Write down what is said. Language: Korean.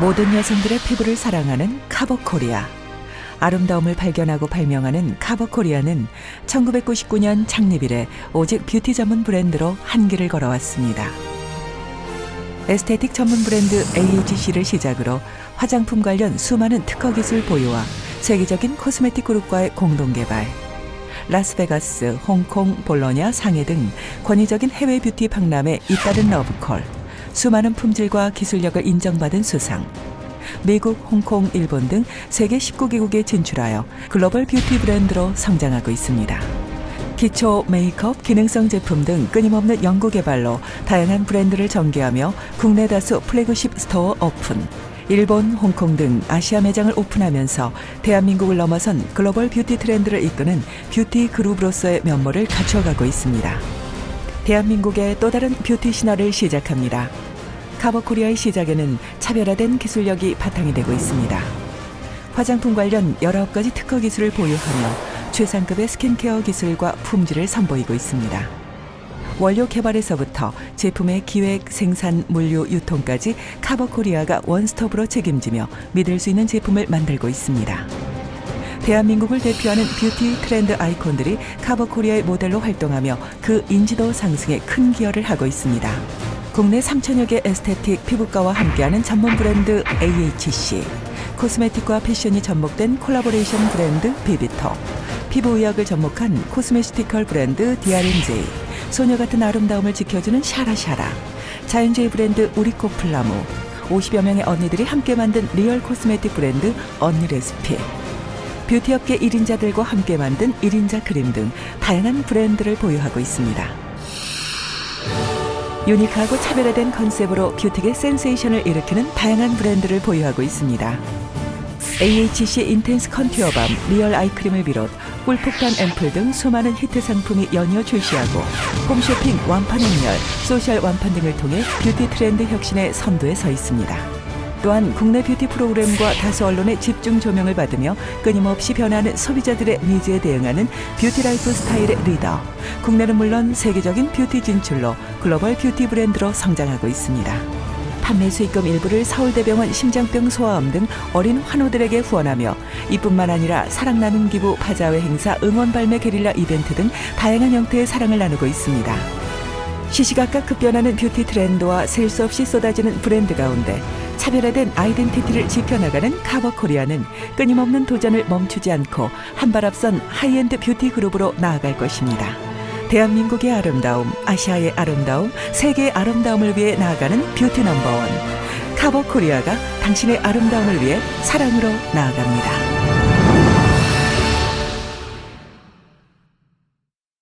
모든 여성들의 피부를 사랑하는 카버코리아. 아름다움을 발견하고 발명하는 카버코리아는 1999년 창립 이래 오직 뷰티 전문 브랜드로 한 길을 걸어왔습니다. 에스테틱 전문 브랜드 AHC를 시작으로 화장품 관련 수많은 특허 기술 보유와 세계적인 코스메틱 그룹과의 공동 개발, 라스베가스, 홍콩, 볼로냐, 상해 등 권위적인 해외 뷰티 박람회 잇따른 러브콜, 수많은 품질과 기술력을 인정받은 수상, 미국, 홍콩, 일본 등 세계 19개국에 진출하여 글로벌 뷰티 브랜드로 성장하고 있습니다. 기초 메이크업, 기능성 제품 등 끊임없는 연구 개발로 다양한 브랜드를 전개하며 국내 다수 플래그십 스토어 오픈, 일본, 홍콩 등 아시아 매장을 오픈하면서 대한민국을 넘어선 글로벌 뷰티 트렌드를 이끄는 뷰티 그룹으로서의 면모를 갖춰가고 있습니다. 대한민국의 또 다른 뷰티 신화를 시작합니다. 카버코리아의 시작에는 차별화된 기술력이 바탕이 되고 있습니다. 화장품 관련 19가지 특허 기술을 보유하며 최상급의 스킨케어 기술과 품질을 선보이고 있습니다. 원료 개발에서부터 제품의 기획, 생산, 물류, 유통까지 카버코리아가 원스톱으로 책임지며 믿을 수 있는 제품을 만들고 있습니다. 대한민국을 대표하는 뷰티 트렌드 아이콘들이 카버코리아의 모델로 활동하며 그 인지도 상승에 큰 기여를 하고 있습니다. 국내 3천여 개 에스테틱 피부과와 함께하는 전문 브랜드 AHC, 코스메틱과 패션이 접목된 콜라보레이션 브랜드 비비터, 피부의학을 접목한 코스메시티컬 브랜드 DRNJ, 소녀 같은 아름다움을 지켜주는 샤라샤라, 자연주의 브랜드 우리코 플라모, 50여 명의 언니들이 함께 만든 리얼 코스메틱 브랜드 언니 레시피, 뷰티업계 1인자들과 함께 만든 1인자 크림 등 다양한 브랜드를 보유하고 있습니다. 유니크하고 차별화된 컨셉으로 뷰티계 센세이션을 일으키는 다양한 브랜드를 보유하고 있습니다. AHC 인텐스 컨투어밤, 리얼 아이크림을 비롯 꿀폭탄 앰플 등 수많은 히트 상품이 연이어 출시하고 홈쇼핑 완판 행렬, 소셜 완판 등을 통해 뷰티 트렌드 혁신의 선두에 서 있습니다. 또한 국내 뷰티 프로그램과 다수 언론의 집중 조명을 받으며 끊임없이 변하는 소비자들의 니즈에 대응하는 뷰티 라이프 스타일의 리더. 국내는 물론 세계적인 뷰티 진출로 글로벌 뷰티 브랜드로 성장하고 있습니다. 판매 수익금 일부를 서울대병원 심장병 소아암 등 어린 환우들에게 후원하며 이뿐만 아니라 사랑 나눔 기부 바자회 행사 응원 발매 게릴라 이벤트 등 다양한 형태의 사랑을 나누고 있습니다. 시시각각 급변하는 뷰티 트렌드와 셀 수 없이 쏟아지는 브랜드 가운데 차별화된 아이덴티티를 지켜나가는 카버코리아는 끊임없는 도전을 멈추지 않고 한 발 앞선 하이엔드 뷰티 그룹으로 나아갈 것입니다. 대한민국의 아름다움, 아시아의 아름다움, 세계의 아름다움을 위해 나아가는 뷰티 넘버원. 카버코리아가 당신의 아름다움을 위해 사랑으로 나아갑니다.